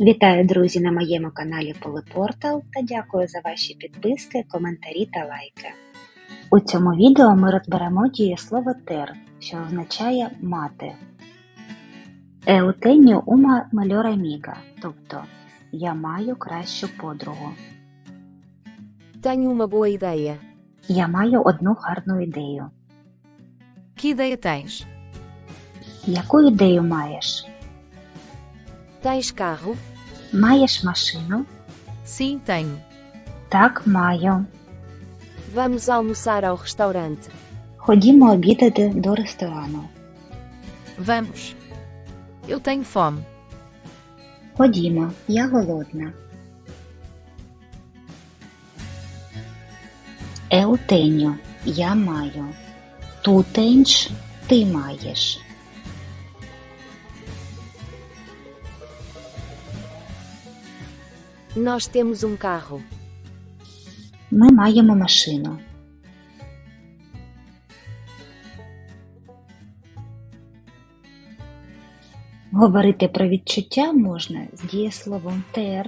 Вітаю, друзі, на моєму каналі Полипортал та дякую за ваші підписки, коментарі та лайки. У цьому відео ми розберемо дієслово тер, що означає мати. Еутеню ума мальора міга, тобто я маю кращу подругу. Uma boa ideia. Я маю одну гарну ідею. Ideia? Яку ідею маєш? Tens carro? Маєш машину? Sim, tenho. Так, маю. Vamos almoçar ao restaurante. Ходімо обідати до ресторану. Vamos. Eu tenho fome. Ходімо, я голодна. Eu tenho – я маю. Tu tens – ти маєш. Nós temos um carro. Ми маємо машину. Говорити про відчуття можна з дієсловом ter.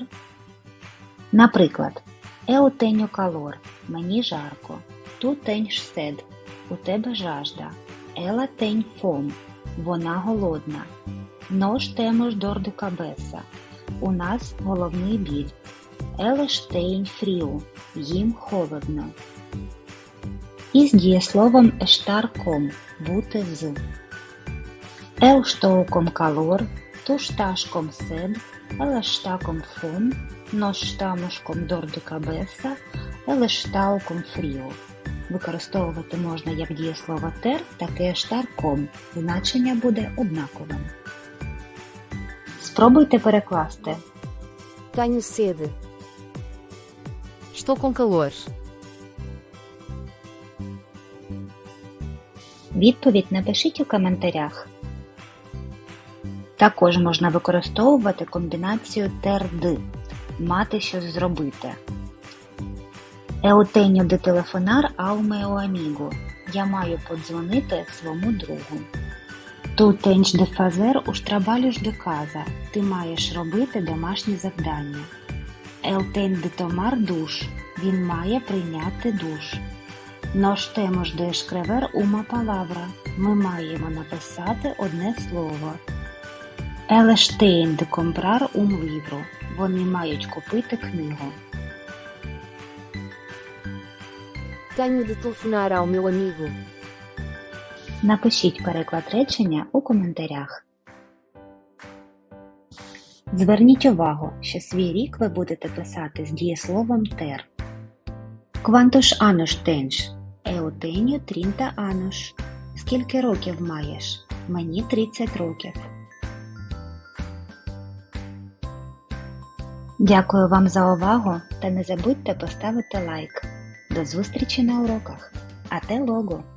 Наприклад, Eu tenho calor – мені жарко. Tu tens sed – у тебе жажда. Ela tem fome – вона голодна. Temos dor de cabeça – у нас головний біль. Têm frio – їм холодно. І з дієсловом com – бути з. Nós estamos com dor de cabeça, ela está com frio. Використовувати можна як дієслово ter, так і com. Значення буде однаковим. Спробуйте перекласти. Tenho sede. Estou com calor. Відповідь напишіть у коментарях. Також можна використовувати комбінацію ter-di – мати щось зробити. Eu tenho de telefonar ao meu amigo. Я маю подзвонити своєму другу. Tu tens de fazer os trabalhos de casa. Ти маєш робити домашні завдання. Ele tem de tomar duş. Він має прийняти душ. Nós temos de escrever uma palavra. Ми маємо написати одне слово. Têm de comprar um livro. Вони мають купити книгу. Tenho de telefonar ao meu amigo. Напишіть переклад речення у коментарях. Зверніть увагу, що свій рік ви будете писати з дієсловом. Quantos anos tens? Eu tenho 30 anos. Скільки років маєш? Мені 30 років. Дякую вам за увагу та не забудьте поставити лайк. До зустрічі на уроках. А те лого!